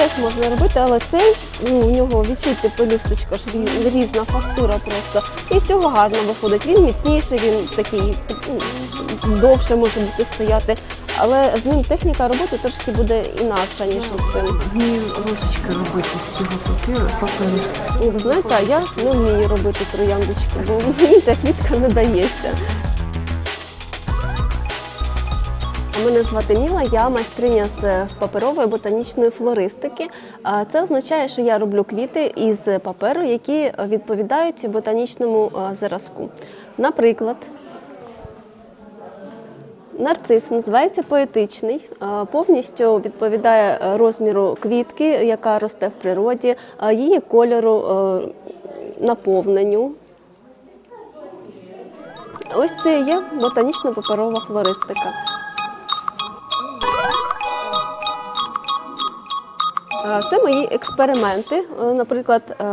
теж можна робити, але цей ну, у нього відчуйте пелюсточка ж рі- різна фактура просто. І з цього гарно виходить. Він міцніший, він такий ну, довше може бути стояти. Але з ним техніка роботи трошки буде інакша, ніж цим. Вмію ложечки робити з цього папіру, паперу. Ну, знаєте, а я не вмію робити трояндочки, бо мені ця квітка не дається. Мене звати Міла, я майстриня з паперової ботанічної флористики. Це означає, що я роблю квіти із паперу, які відповідають ботанічному зразку. Наприклад, Нарцис називається поетичний, повністю відповідає розміру квітки, яка росте в природі, її кольору, наповненню. Ось це є ботанічна паперова флористика. Це мої експерименти. Е, Наприклад, е,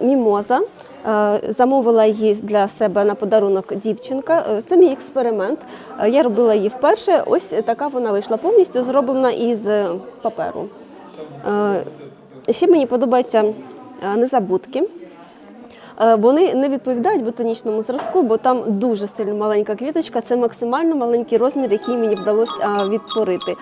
мімоза. Е, Замовила її для себе на подарунок дівчинка. Е, Це мій експеримент. Е, Я робила її вперше. Ось така вона вийшла повністю зроблена із е, паперу. Е, Ще мені подобаються е, незабудки. Е, Вони не відповідають ботанічному зразку, бо там дуже сильно маленька квіточка. Це максимально маленький розмір, який мені вдалося е, відтворити.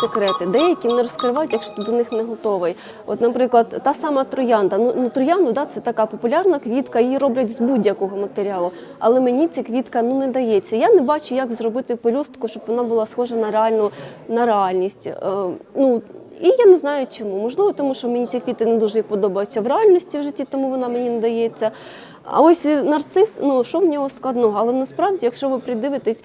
Секрети, деякі не розкривають, якщо ти до них не готовий. От, наприклад, та сама троянда. Ну, ну троянду, да, це така популярна квітка, її роблять з будь-якого матеріалу. Але мені ця квітка ну не дається. Я не бачу, як зробити пелюстку, щоб вона була схожа на реальну на реальність. Е, ну і я не знаю чому. Можливо, тому що мені ці квіти не дуже подобаються в реальності в житті, тому вона мені не дається. А ось нарцис, ну що в нього складного? Але насправді, якщо ви придивитесь.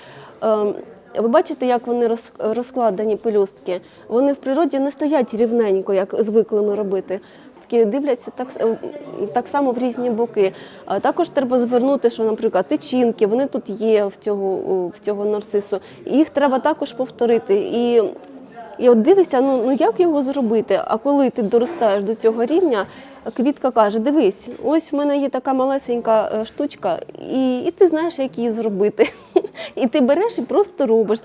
Ви бачите, як вони розкладені пелюстки. Вони в природі не стоять рівненько, як звикли ми робити. Такі дивляться так, так само в різні боки. А також треба звернути, що, наприклад, тичинки, вони тут є в цього, в цього нарцису. Їх треба також повторити. І, і от дивишся, ну, ну як його зробити? А коли ти доростаєш до цього рівня, квітка каже: дивись, ось в мене є така малесенька е, штучка, і, і ти знаєш, як її зробити. І ти береш і просто робиш.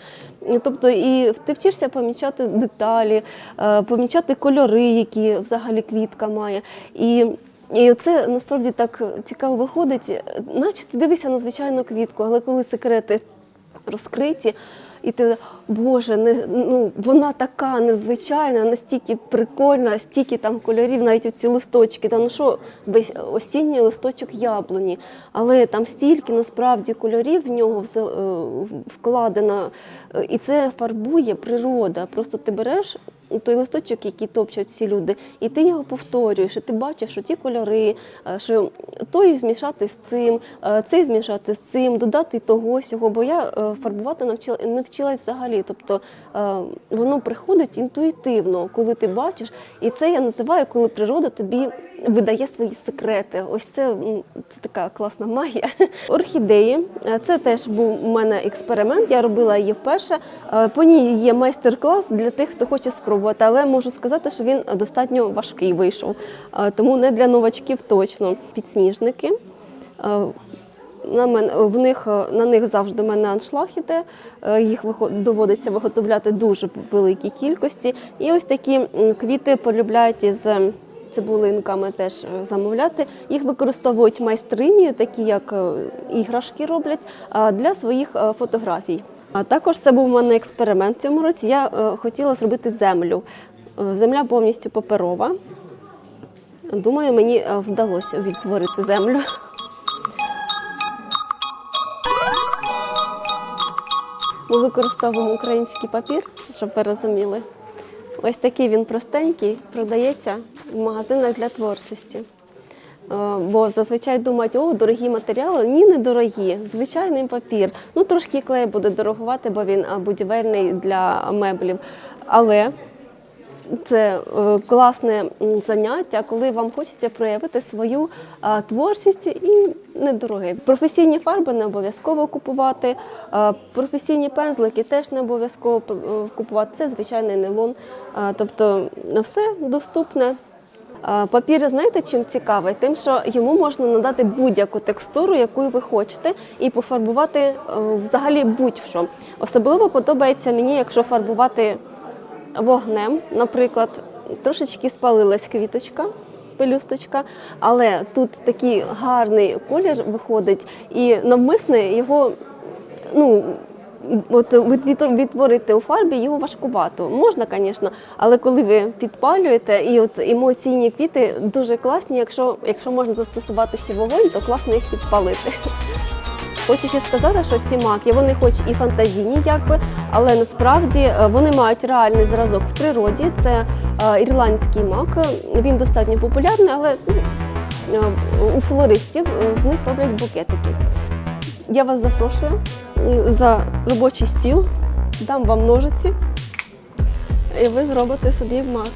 Тобто, і ти вчишся помічати деталі, е, помічати кольори, які взагалі квітка має. І і це насправді так цікаво виходить, наче ти дивишся на звичайну квітку, але коли секрети розкриті, і ти, Боже, не, ну, вона така незвичайна, настільки прикольна, стільки там кольорів, навіть ці листочки. Та, ну що, осінній листочок яблуні, але там стільки насправді кольорів в нього е, вкладено, і це фарбує природа. Просто ти береш той листочок, який топчуть всі люди, і ти його повторюєш, і ти бачиш, що ті кольори, е, що той змішати з цим, е, цей змішати з цим, додати того сього. Бо я е, фарбувати навчила навчилась взагалі. Тобто воно приходить інтуїтивно, коли ти бачиш, і це я називаю, коли природа тобі видає свої секрети. Ось це, це така класна магія. Орхідеї. Е, Це теж був у мене експеримент. Я робила її вперше. Е, По ній є майстер-клас для тих, хто хоче спробувати, але можу сказати, що він достатньо важкий вийшов, Е, тому не для новачків точно. Підсніжники. На мен, в них, на них завжди в мене аншлаг іде, їх доводиться виготовляти дуже великій кількості. І ось такі квіти полюбляють із цибулинками теж е, замовляти. Їх використовують майстрині, такі як е, іграшки роблять, для своїх е, фотографій. А також це був у мене експеримент цьому році. Я хотіла зробити землю. Земля повністю паперова. Думаю, мені вдалося відтворити землю. Ми використовуємо український папір, щоб ви розуміли. Ось такий він простенький, продається в магазинах для творчості. Е, Бо зазвичай думають, о, дорогі матеріали. Ні, не дорогі. Звичайний папір. Ну, трошки клей буде дорогувати, бо він будівельний для меблів. Але це е, класне заняття, коли вам хочеться проявити свою е, творчість і недороге. Професійні фарби не обов'язково купувати, е, професійні пензлики теж не обов'язково е, купувати. Це звичайний нейлон. Е, тобто все доступне. Е, Папір, знаєте, чим цікавий? Тим, що йому можна надати будь-яку текстуру, яку ви хочете, і пофарбувати е, взагалі будь-що. Особливо подобається мені, якщо фарбувати вогнем, наприклад, трошечки спалилась квіточка. Пелюсточка, але тут такий гарний колір виходить, і навмисне його ну, от від- відтворити у фарбі його важкувато. Можна, звісно, але коли ви підпалюєте, і от емоційні квіти дуже класні, якщо, якщо можна застосувати ще вогонь, то класно їх підпалити. Хочу ще сказати, що ці маки, вони хоч і фантазійні, якби, але насправді е, вони мають реальний зразок в природі. Це е, ірландський мак. Він достатньо популярний, але ну, е, у флористів е, з них роблять букетики. Я вас запрошую за робочий стіл, дам вам ножиці, і ви зробите собі мак.